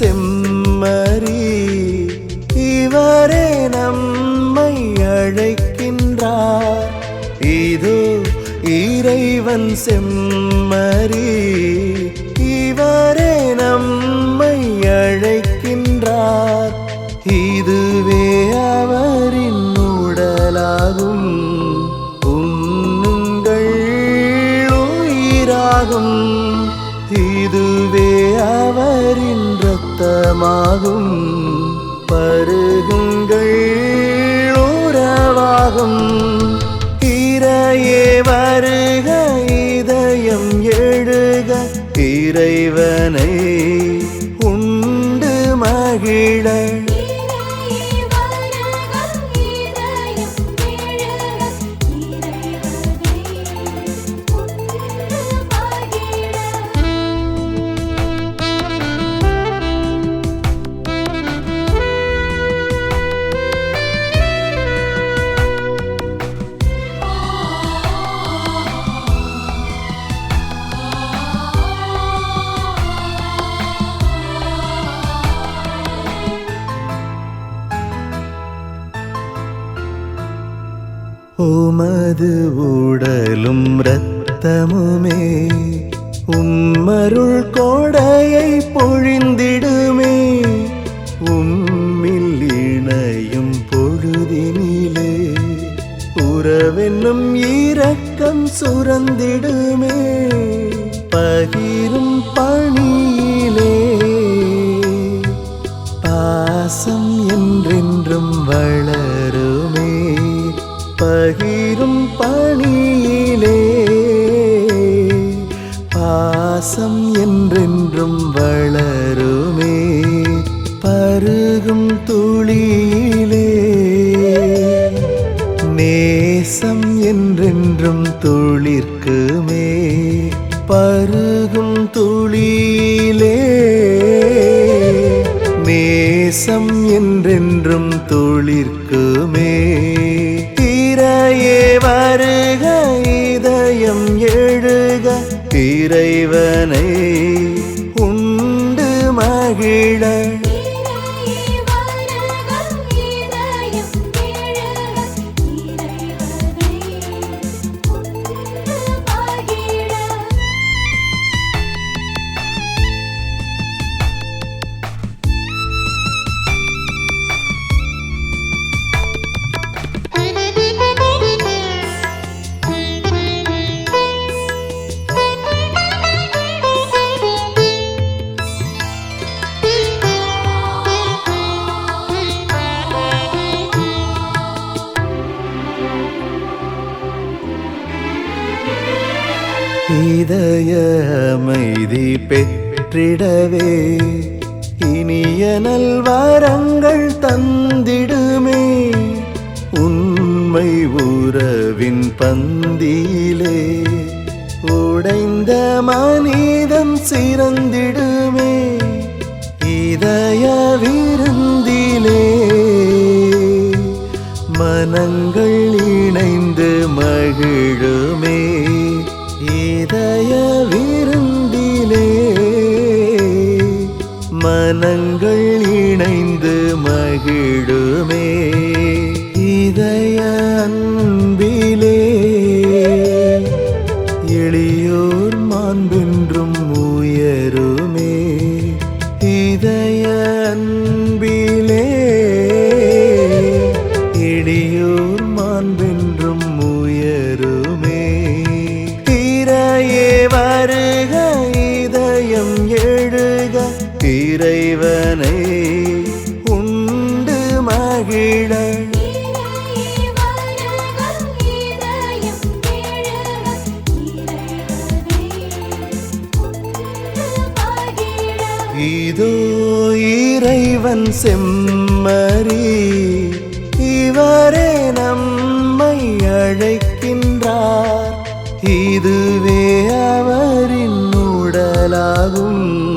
செம்மறி இவரே நம்மை அழைக்கின்றார். இதோ இறைவன் செம்மறி இவரே நம்மை அழைக்கின்றார். இதுவே அவரின் உடலாகும். உண்ணுங்கள் உயிராகும். இதுவே சுத்தமாகும் பருகுங்கள் உறவாகும். இறையே வருக இதயம் எழுக. இறைவனை உண்டு மகிழ் உமது உடலும் இரத்தமுமே உம்மருள் கோடையை பொழிந்திடுமே உம்மில் இணையும் பொழுதினிலே உறவென்னும் இரக்கம் சுரந்திடுமே பகிரும் பணி பெருகும் துளியிலே நேசம் என்றென்றும் துளிர்க்குமே பருகும் துளியிலே நேசம் என்றென்றும் துளிர்க்குமே திரையே வருக இதயம் எழுக இறைவனை இதய அமைதி பெற்றிடவே. இனிய நல்வாரங்கள் தந்திடுமே. உண்மை உறவின் பந்தியிலே. உடைந்த மனிதன் சிறந்திடுமே. இதய விருந்திலே மனங்கள் இணைந்து எழுக இறைவனை உண்டு மகிழ. இதோ இறைவன் செம்மறி இவரே நம்மை அழைக்கின்றார். இதுவே அவரின் உடலாகும்.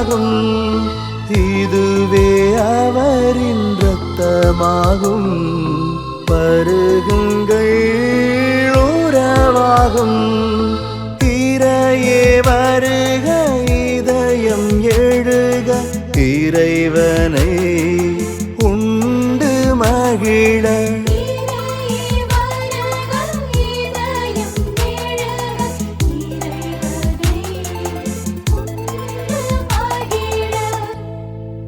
ரத்தமாகும் இதுவே அவரின் ரத்தமாகும் பருகுங்கள் உறவாகும் திரையே வருக இதயம் எழுக. இறைவனை உண்டு மகிழ.